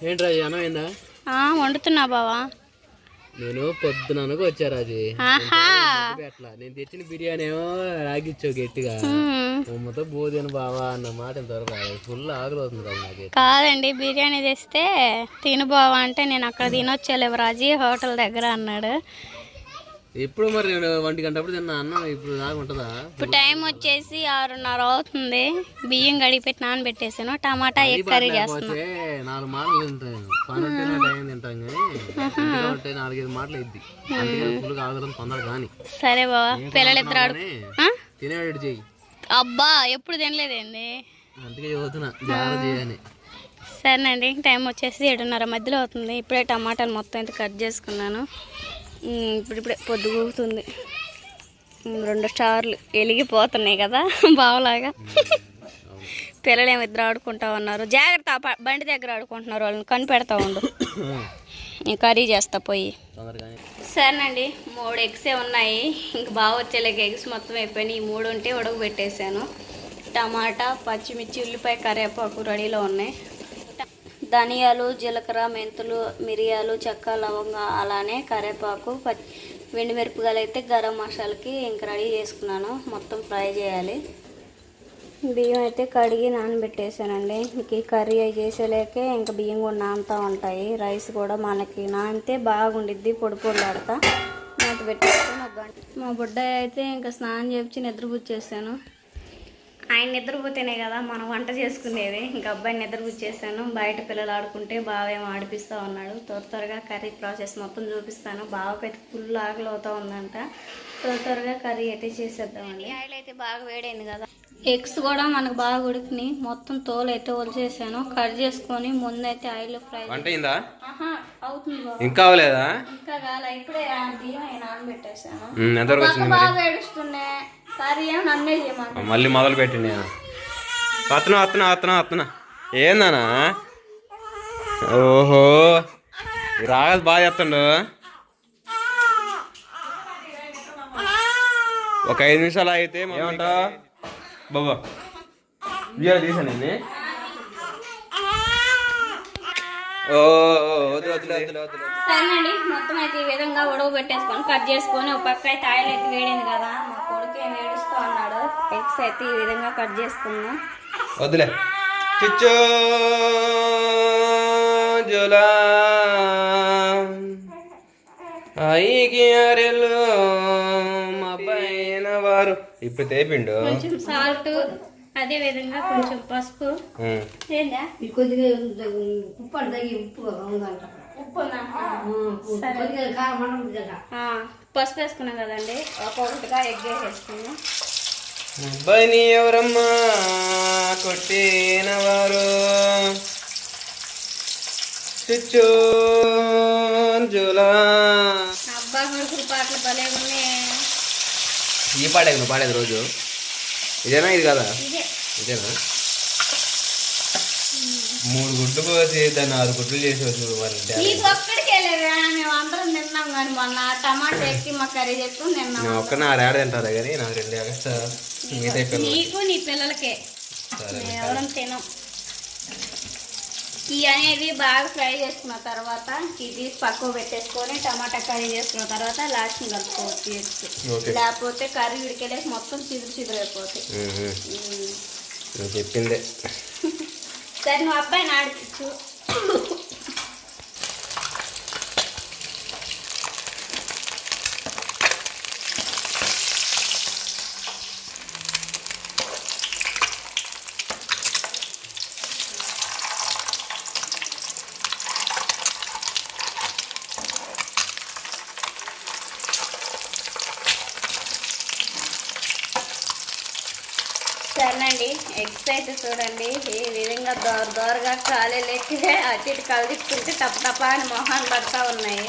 ఏంటి రాజు ఆ, వండుతున్నా బావా. నేను పొద్దుననకు వచ్చా రాజు. అట్లా నేను తెచ్చిన బిర్యానీ ఏమో రాగిచ్చావు గట్టిగా. మ్మ్. ఉమ్మతో బోదేను బావా అన్న మాట ఇంతవరకు రాలేదు. ఫుల్ ఆకలి అవుతుంది నాకు కాదండి బిర్యానీ తెస్తే తిను బావా అంటే నేను అక్కడ తినొచ్చేలేవు రాజీ హోటల్ దగ్గర అన్నాడు. ఎప్పుడు మరి నేను ఒంటి గంట అప్పుడు తిన్నా? అన్నం ఇప్పుడు దాకా ఉంటుందా? ఇప్పుడు టైం వచ్చేసి ఆరున్నర అవుతుంది. బియ్యం గడిగి పెట్టి నానబెట్టేసాను. టమాటా చేస్తున్నా. పోతే నాలుగు మాటలు తింటాను పని ఉంటేనే టైం తింటాం కానీ నాలుగైదు మాటలు అందుకని ఫుల్ ఆగడం తొందర కానీ. సరే బావా పిల్లలిద్దరు ఆడు ఆ? తినేవాడు చెయ్యి. అబ్బా ఎప్పుడు తినలేదండి అందుకే చదువుతున్నా. జాగ్రత్త చేయని సరేనండి టైం వచ్చేసి ఏడున్నర మధ్యలో అవుతుంది. ఇప్పుడే టమాటాలు మొత్తం అయితే కట్ చేసుకున్నాను. ఇప్పుడిప్పుడే ఇప్పుడు పొద్దుగూతుంది రెండు స్టార్లు వెలిగిపోతున్నాయి కదా బావలాగా. పిల్లలు ఏమో ఇద్దరు ఆడుకుంటా ఉన్నారు. జాగ్రత్త బండి దగ్గర ఆడుకుంటున్నారు వాళ్ళని కనిపెడతా ఉండు. నేను కర్రీ చేస్తా పోయి. సరేనండి మూడు ఎగ్సే ఉన్నాయి. ఇంక బాగా వచ్చేలాగా ఎగ్స్ మొత్తం అయిపోయినాయి. ఈ మూడు ఉంటే ఉడకబెట్టేశాను టమాటా పచ్చిమిర్చి ఉల్లిపాయ కరివేపాకు రెడీలో ఉన్నాయి. ధనియాలు జీలకర్ర మెంతులు మిరియాలు చెక్క లవంగ అలానే కరివేపాకు పచ్చి వెండి మిరపకాయలు అయితే గరం మసాలాకి ఇంక రెడీ చేసుకున్నాను. మొత్తం ఫ్రై చేయాలి. బియ్యం అయితే కడిగి నానబెట్టేసానండి ఇంక ఈ కర్రీ అవి చేసేలేకే ఇంకా బియ్యం కూడా నానుతూ ఉంటాయి. రైస్ కూడా మనకి నానితే బాగుండిద్ది పొడి పొడిలాడతా మూత పెట్టేసుకొని ఒక మా బుడ్డ అయితే ఇంకా స్నానం చేపించి నిద్రపుచ్చేసాను. ఆయన నిద్రపోతేనే కదా మనం వంట చేసుకునేది. ఇంకా అబ్బాయిని నిద్రపుచ్చేసాను. బయట పిల్లలు ఆడుకుంటే బావేమో ఆడిపిస్తూ ఉన్నాడు. త్వర త్వరగా కర్రీ ప్రాసెస్ మొత్తం చూపిస్తాను. బావకైతే ఫుల్ ఆకలి అవుతా ఉందంట. త్వర త్వరగా కర్రీ అయితే చేసేద్దామండి. ఆయిల్ అయితే బాగా వేడైంది కదా. ఎగ్స్ కూడా మనకు బాగా ఉడికినాయి. మొత్తం తోలు అయితే వదిలేసాను. కట్ చేసుకొని ముందైతే ఆయిల్ ఫ్రై వంట అయిందా? అవుతుంది ఇంకా అవ్వలేదా? ఇంకా కాల ఇప్పుడే ఆ బియ్యం అయి నానబెట్టేసాను ఎంతవరకు పక్క బాగా ఏడుస్తుండే కర్రీ ఏమో నన్నే చేయమంట మళ్ళీ మొదలు పెట్టి నేను. అత్తనా అత్తనా అత్తనా అత్తనా. ఏందనా ఓహో ఈ రాగలు బాగా చెప్తాడు ఒక ఐదు నిమిషాలు అయితే ఏమంటా బాబా. వదిలే వదిలే వదిలే వదిలే. సరేనండి మొత్తం అయితే ఈ విధంగా ఉడవ పెట్టేసుకొని కట్ చేసుకొని ఒక పక్క అయితే ఆయిల్ అయితే వేడింది కదా మా కొడుకు ఏం ఏడుస్తూ ఉన్నాడు. ఎగ్స్ అయితే ఈ విధంగా కట్ చేసుకున్నాం వద్దులే చిచ్చు జులా. ఐకి అరెలు మా పైన వారు. ఇప్పుడు తేపిండు? కొంచెం సాల్ట్ అదే విధంగా కొంచెం పసుపు. ఏందా? కొద్దిగా ఉప్పు తగ్గి ఉప్పు పసుపు వేసుకున్నాం కదండి. ఒక్కొక్కటిగా ఎగ్ వేసేసుకున్నాం. అబ్బాయిని ఎవరమ్మా? కొట్టిన వారు. చిచ్చు జులా అబ్బా కొడుకులు పాటలు భలే ఉన్నాయి. ఈ పాడేది నువ్వు పాడేది రోజు. ఇదేనా ఇది కదా? ఇదే. ఇదేనా? మూడు గుడ్లు కోసి దాన్ని ఆరు గుడ్లు చేసేవచ్చు మరి. నేను ఒక్కనే ఆరు ఏడు తింటారు కానీ నాకు రెండు ఎక్స్ట్రా మిగతా నీ పిల్లలకే. సరే తినం. ఈ అనేది బాగా ఫ్రై చేసుకున్న తర్వాత ఇది పక్కకు పెట్టేసుకొని టమాటా కర్రీ చేసుకున్న తర్వాత లాస్ట్ కలుపుకోవచ్చు లేకపోతే కర్రీ ఉడికేలేసి మొత్తం చిదురు చిదురు అయిపోతాయి చెప్పిందే. సరే నువ్వు అబ్బాయిని ఆడిపించు చూడండి ఎగ్స్ అయితే చూడండి. ఈ విధంగా దోర దోరగా ఖాళీ లెక్కితే అటు ఇటు కలిదిప్పుకుంటే టప్ అని మొహాన్ని పడతా ఉన్నాయి.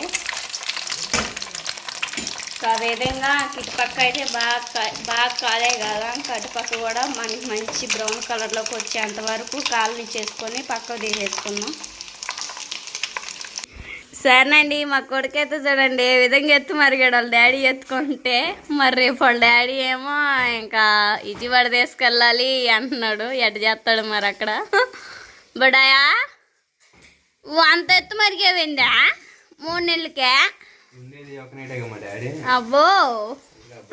ఆ విధంగా ఇటుపక్క అయితే బాగా బాగా కాలే కదా. అటుపక్క కూడా మనకి మంచి బ్రౌన్ కలర్లోకి వచ్చేంత వరకు కాలని చేసుకొని పక్కకు తీసేసుకున్నాం సరేనండి మా కొడుకైతే చూడండి ఏ విధంగా ఎత్తు మరిగాడు వాళ్ళ డాడీ ఎత్తుకుంటే. మరి రేపు వాళ్ళ డాడీ ఏమో ఇంకా ఇజివాడ తీసుకెళ్ళాలి అంటున్నాడు. ఎటు చేస్తాడు మరి అక్కడ? బడాయా అంత ఎత్తు మరిగేవిందా? మూడు నెలలకే? అబ్బో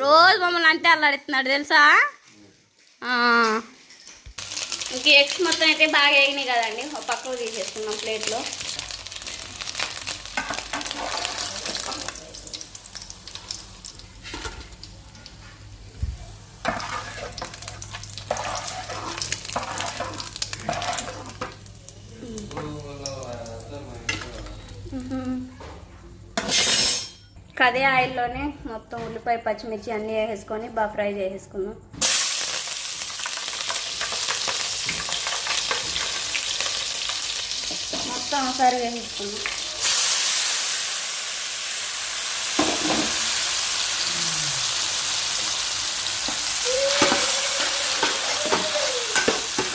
రోజు మమ్మల్ని అంతే అల్లాడుతున్నాడు తెలుసా. ఇంక ఎగ్స్ మొత్తం అయితే బాగా వేగినాయి కదండి. పక్కకు తీసేసుకున్నాం ప్లేట్లో. కదే ఆయిల్లోనే మొత్తం ఉల్లిపాయ పచ్చిమిర్చి అన్నీ వేసేసుకొని బాగా ఫ్రై చేసేసుకుందాం. మొత్తం ఒకసారి వేసేసుకుందాం.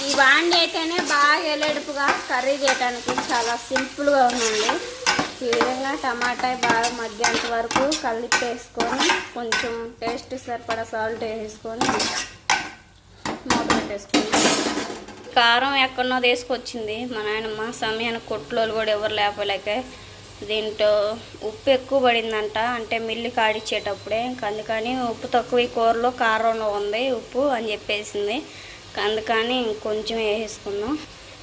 ఈ బాండి అయితేనే బాగా ఎలెడుపుగా కర్రీ చేయడానికి చాలా సింపుల్గా ఉందండి. ఈ విధంగా టమాటా బాగా మగ్గేంత వరకు కలిపేసుకొని కొంచెం టేస్ట్ సరిపడా సాల్ట్ వేసుకొని మూత పెట్టేసుకొని కారం ఎక్కడనో తీసుకొచ్చింది. మా నాయనమ్మ సమయాన్ని కొట్లోలు కూడా ఎవరు లేపలేక దీంట్లో ఉప్పు ఎక్కువ పడిందంట. అంటే మిల్లి కాడిచ్చేటప్పుడే. అందుకని ఉప్పు తక్కువ ఈ కూరలో కారంలో ఉంది ఉప్పు అని చెప్పేసింది. అందుకని ఇంకొంచెం వేసేసుకున్నాం.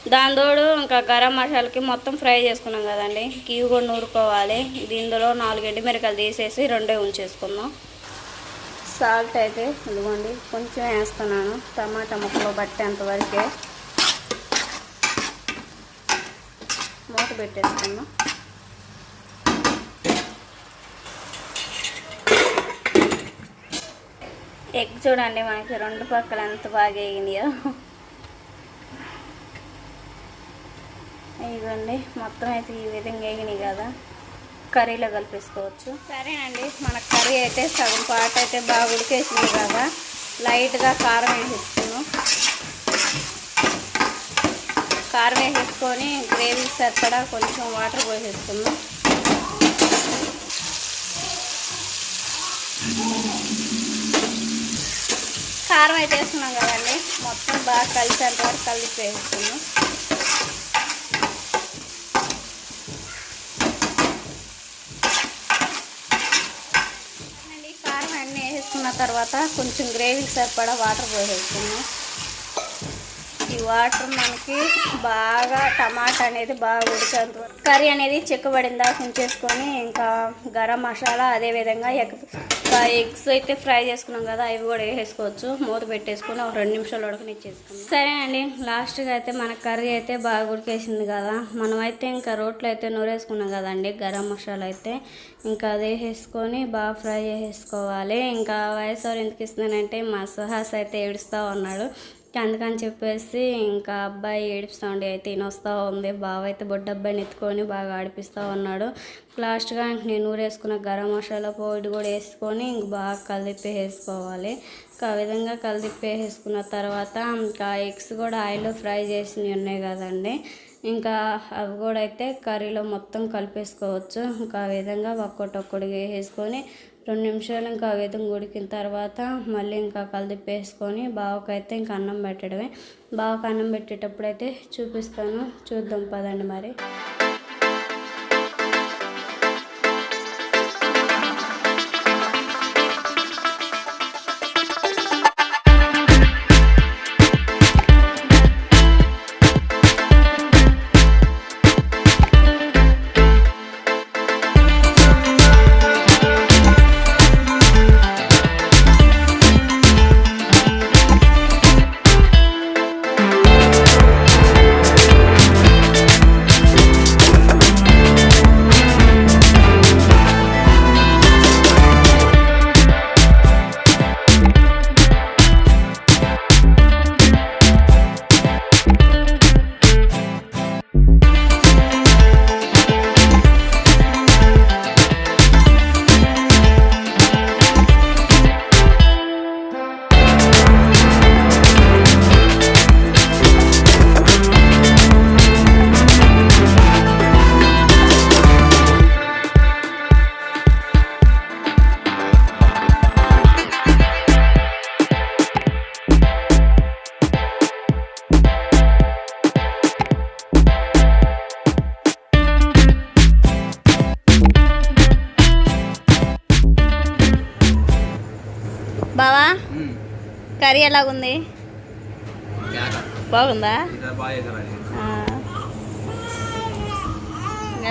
దాని తోడు ఇంకా గరం మసాలాకి మొత్తం ఫ్రై చేసుకున్నాం కదండి. ఇవి కూడా నూరుకోవాలి. దీనిలో నాలుగు ఎండుమిరకాయలు తీసేసి రెండే ఉంచేసుకుందాం. సాల్ట్ అయితే ఇదిగోండి కొంచెం వేస్తున్నాను. టమాటా ముక్కలు పట్టేంత వరకే మూత పెట్టేసుకుందాం. ఎగ్ చూడండి మనకి రెండు పక్కల ఎంత బాగా వేగినాయో. ఇదండి మొత్తం అయితే ఈ విధంగా వేగినాయి కదా. కర్రీలో కలిపేసుకోవచ్చు. సరేనండి. మన కర్రీ అయితే సగం పాట అయితే బాగా ఉడికేసింది కదా. లైట్గా కారం వేసేసుకున్నాం. కారం వేసేసుకొని గ్రేవీ సరిపడా కొంచెం వాటర్ పోసేసుకున్నాం కారం అయితే వేసుకున్నాం కదండి. మొత్తం బాగా కలిసేంత వరకు కలిపి వేసుకున్నాం అండి కారం అన్నీ వేసుకున్న తర్వాత కొంచెం గ్రేవీకి సరిపడా వాటర్ పోసేసుకున్నాం ఈ వాటర్ మనకి బాగా టమాటా అనేది బాగా ఉడికేంత కర్రీ అనేది చిక్కబడిందా ఉంచేసుకొని ఇంకా గరం మసాలా అదేవిధంగా ఎగ్ ఎగ్స్ అయితే ఫ్రై చేసుకున్నాం కదా అవి కూడా వేసేసుకోవచ్చు. మూత పెట్టేసుకుని ఒక రెండు నిమిషాలు ఉడకనిచ్చేసుకున్నాం సరేనండి లాస్ట్గా అయితే మన కర్రీ అయితే బాగా ఉడికేసింది కదా. మనమైతే ఇంకా రోట్లో అయితే నూరేసుకున్నాం కదండి గరం మసాలా అయితే. ఇంకా అది వేసేసుకొని బాగా ఫ్రై చేసేసుకోవాలి. ఇంకా వయసు ఎందుకు ఇస్తున్నానంటే మా సుహాస్ అయితే ఏడుస్తూ ఉన్నాడు. అందుకని చెప్పేసి ఇంకా అబ్బాయి ఏడిపిస్తూ ఉండి అయితే తినొస్తూ ఉంది. బావ అయితే బొడ్డ అబ్బాయిని ఎత్తుకొని బాగా ఆడిపిస్తూ ఉన్నాడు. లాస్ట్గా ఇంక నేను ఊరేసుకున్న గరం మసాలా పొడి కూడా వేసుకొని ఇంక బాగా కలిపి వేసుకోవాలి. ఇంకా ఆ విధంగా కలిపి వేసుకున్న తర్వాత ఇంకా ఎగ్స్ కూడా ఆయిల్లో ఫ్రై చేసినవి ఉన్నాయి కదండి. ఇంకా అవి కూడా అయితే కర్రీలో మొత్తం కలిపేసుకోవచ్చు. ఇంకా ఆ విధంగా ఒక్కొక్కటి ఒక్కటిగా వేసుకొని రెండు నిమిషాలు ఇంకా ఆ ఉడికిన తర్వాత మళ్ళీ ఇంకా కలిపేసుకొని బావకైతే ఇంకా అన్నం పెట్టడమే. బావకు అన్నం పెట్టేటప్పుడు అయితే చూపిస్తాను. చూద్దాం పదండి మరి. కర్రీ ఎలాగుంది? బాగుందా.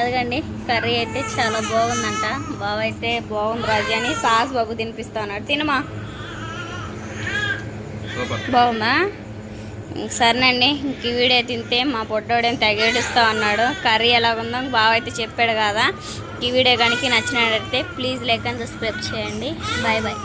అదిగండి కర్రీ అయితే చాలా బాగుందంట. బావ అయితే బాగుంది రాజు అని సాస్ బాబు తినిపిస్తా ఉన్నాడు తినమా బాగుందా? సరేనండి ఇంక ఈ వీడియో తింటే మా పొట్టోడేం తెగేడుస్తా ఉన్నాడు కర్రీ ఎలాగుందో బావ అయితే చెప్పాడు కదా. ఈ వీడియో కనుక నచ్చినట్లయితే ప్లీజ్ లైక్ అండ్ సబ్స్క్రైబ్ చేయండి. Bye bye.